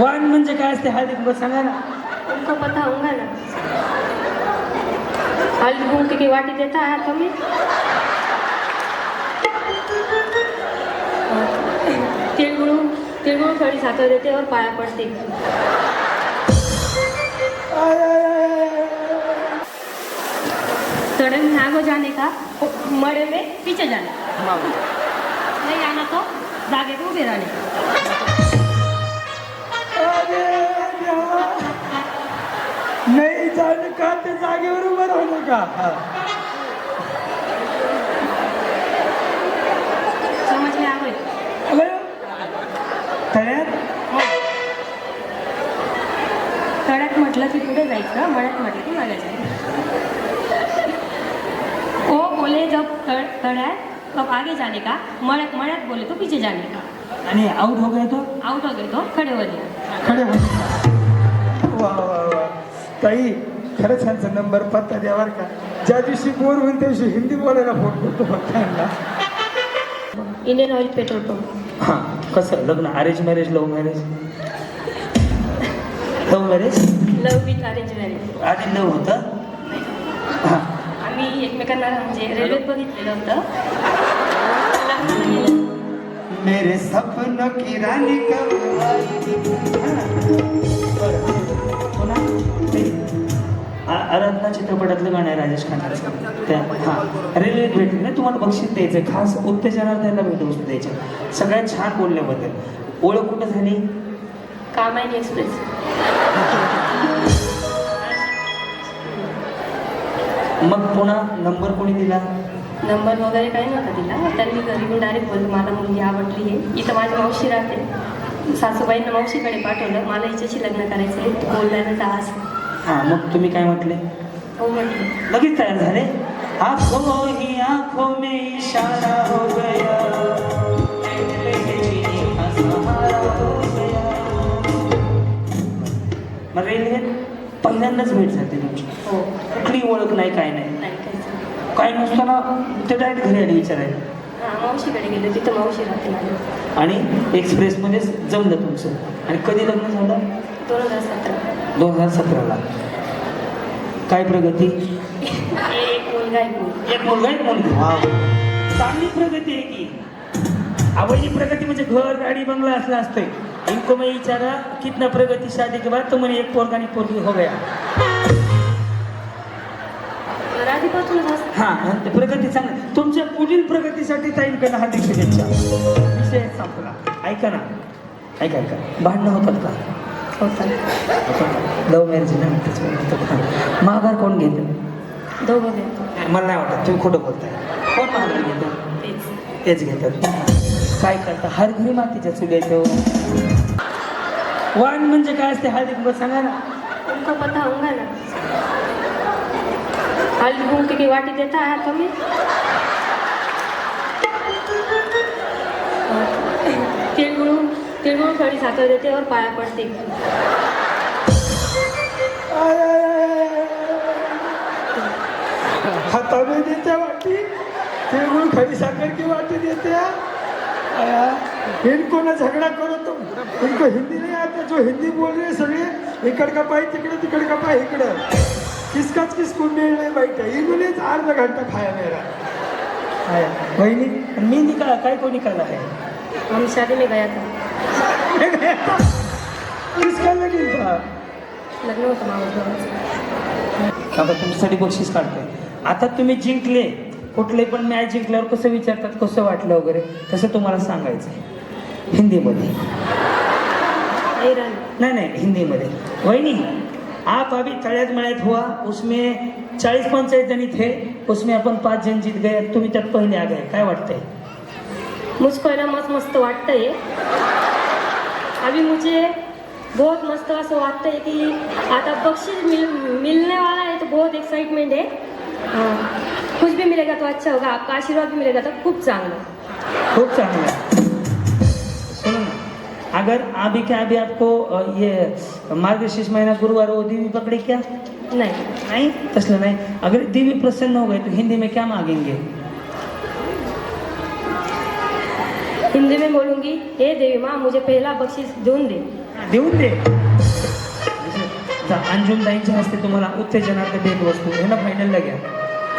वाण म्हणजे काय असते हळदी कुंकू? सांगा ना. उनको पता होगा ना हल्दी कुंकू की वाटी देता है तुम्हें? तिळगुळ तिळगुळ खड़ी साकर देते और पाया पड़ते. सड़क में आगे जाने का? मड़े में पीछे जाने। नहीं आना तो जागे को रहने। का जाणं का? ते जागेवर उभं राहणं का हा. तळ्यात? तळ्यात म्हटलं की पुढे जायचं मळ्यात म्हटलं की मागे जायचं. ओ बोले जब तळ तळ्यात. तब आगे जाने का? मळ्यात मळ्यात बोले तो पीछे जाने का? आणि आउट हो गया तो? आउट हो गए तो खड़े हो गए खडे वा. ताई खरंच ह्यांचा नंबर पत्ता द्या बरं का. ज्या दिवशी बोर होईल त्या दिवशी हिंदी बोलायला फोन करतो फक्त यांना इंडियन ऑइल पेट्रोल पंप हां कसं लग्न arrange marriage love marriage love marriage love with arrange marriage आधी लव्ह होतं? हां आम्ही एकमेकांना म्हणजे रेल्वेत बघितलेलं होतं. मेरे सपनों की रानी कब? हो. आराधना चित्रपटातलं गाणं आहे राजेश खन्नाचं त्या हां. रेल्वेत भेटले. ना तुम्हाला बक्षीस द्यायचं खास उत्तेजनार्थाला भेट वस्तू द्यायच्या सगळ्यात छान बोलल्याबद्दल. ओळख कुठं झाली? कामायनी एक्सप्रेस. मग पुन्हा नंबर कोणी दिला? नंबर वगैरे काही नव्हता दिला. त्यांनी घरी येऊन डायरेक्ट बोलतो मला मुलगी आवडली आहे. इथं माझी मावशी राहते. सासूबाईंना मावशीकडे पाठवलं. मला हिच्याशी लग्न करायचं आहे. तू बोलल्यानं जा असं हां मग तुम्ही काय म्हटले? हो म्हटलं. लगेच तयार झाले? आंखों ही आंखों में इशारा हो गया. मग रेल्वेत पहिल्यांदाच भेट झाली तुमची. हो. कुठली ओळख नाही काय नाही. नाही काहीच काय नसताना ते डायरेक्ट घरी आले विचारायला. हां मावशीकडे गेलो तिथं मावशी राहते आणि एक्सप्रेसमध्येच जमलं तुमचं. आणि कधी लग्न झालं? दोन हजार सतरा. दोन हजार सतराला. काय प्रगती? एक मुलगा एक मुलगी. चांगली प्रगती आहे की. अवैधी प्रगती म्हणजे घर गाडी बंगला असला असतंय. इनको मैं विचारा कितना प्रगती शादी के बाद तो मैंने एक पोरगा आणि पोरगी हो गया. हा ते प्रगती चांगली तुमच्या पुढील प्रगतीसाठी ताईंकडे हार्दिक शुभेच्छा. विषय संपला. ऐका ना. ऐका ऐका. भांडणं होतात का? होतं. लव्ह मॅरेज ना. हा. माघार कोण घेतं? दोघं घेतो. मला नाही वाटत तुम्ही खोटं बोलताय. कोण माघार घेतं? तेच. तेच घेतात. काय करता? हर घरी मातीच्या चुल्याचं वाण म्हणजे काय असते? हळदी कुंकू सांगा ना. उनको पता होगा ना हल्दी कुंकू की वाटी देता है तुम्हें? तिळगुळ खड़ी साकर देते और पाया पड़ते. हाताने देत्या वाटी. तिळगुळ खडी साखर की वाटी आया, इनको ना झगड़ा करो तुम इनको हिंदी नहीं आता जो हिंदी बोल रहे हैं सगळे इकड का पाय तिकडे तिकड का पाय इकडं. किसकाच किसको मेळ नाही बैठा इन्होंनेच अर्धा घंटा खाया मेरा. आया, वहिनी मी निकाला काय को निकाला है हम शादी में गया था. किसका लगीन था लग्न होतं मावस भावाचं आता तुमच्यासाठी बक्षीस काढतोय. आता तुम्ही जिंकले. कुठले पण मॅच जिंकल्यावर कसं विचारतात कसं वाटलं वगैरे तसं तुम्हाला सांगायचं आहे हिंदीमध्ये. नाही नाही हिंदीमध्ये. वहिनी आप अभी तळ्यात मळ्यात हुआ उसमें चाळीस पंचायत जणी थे उसमें आपण पाच जण जीत गए तुम्ही त्यात पहिले आ गए. काय वाटतंय? मुझको है ना मस्त मस्त वाटतं आहे अभी मुझे बहुत मस्त असं वाटतं आहे की आता बक्षीस मिल मिलने वाला है तो बहुत एक्साइटमेंट है। हाँ, कुछ भी मिलेगा तो अच्छा होगा आपका आशीर्वाद भी मिलेगा तो खूप चांगलं। खूब चांगला। सुनो ना अगर अभी क्या अभी आपको ये मार्गशीर्ष महीना गुरुवार वो देवी पकड़े क्या? नाही। नहीं? तसलं नहीं। अगर देवी प्रसन्न हो गए तो हिंदी में क्या मांगेंगे? हिंदी में बोलूंगी हे देवी माँ मुझे पहला बक्षीस देऊन दे। देऊन दे? जा अंजुम ताईंच्या हस्ते तुम्हाला उत्तेजनार्थ भेट वस्तू हे ना फायनलला घ्या.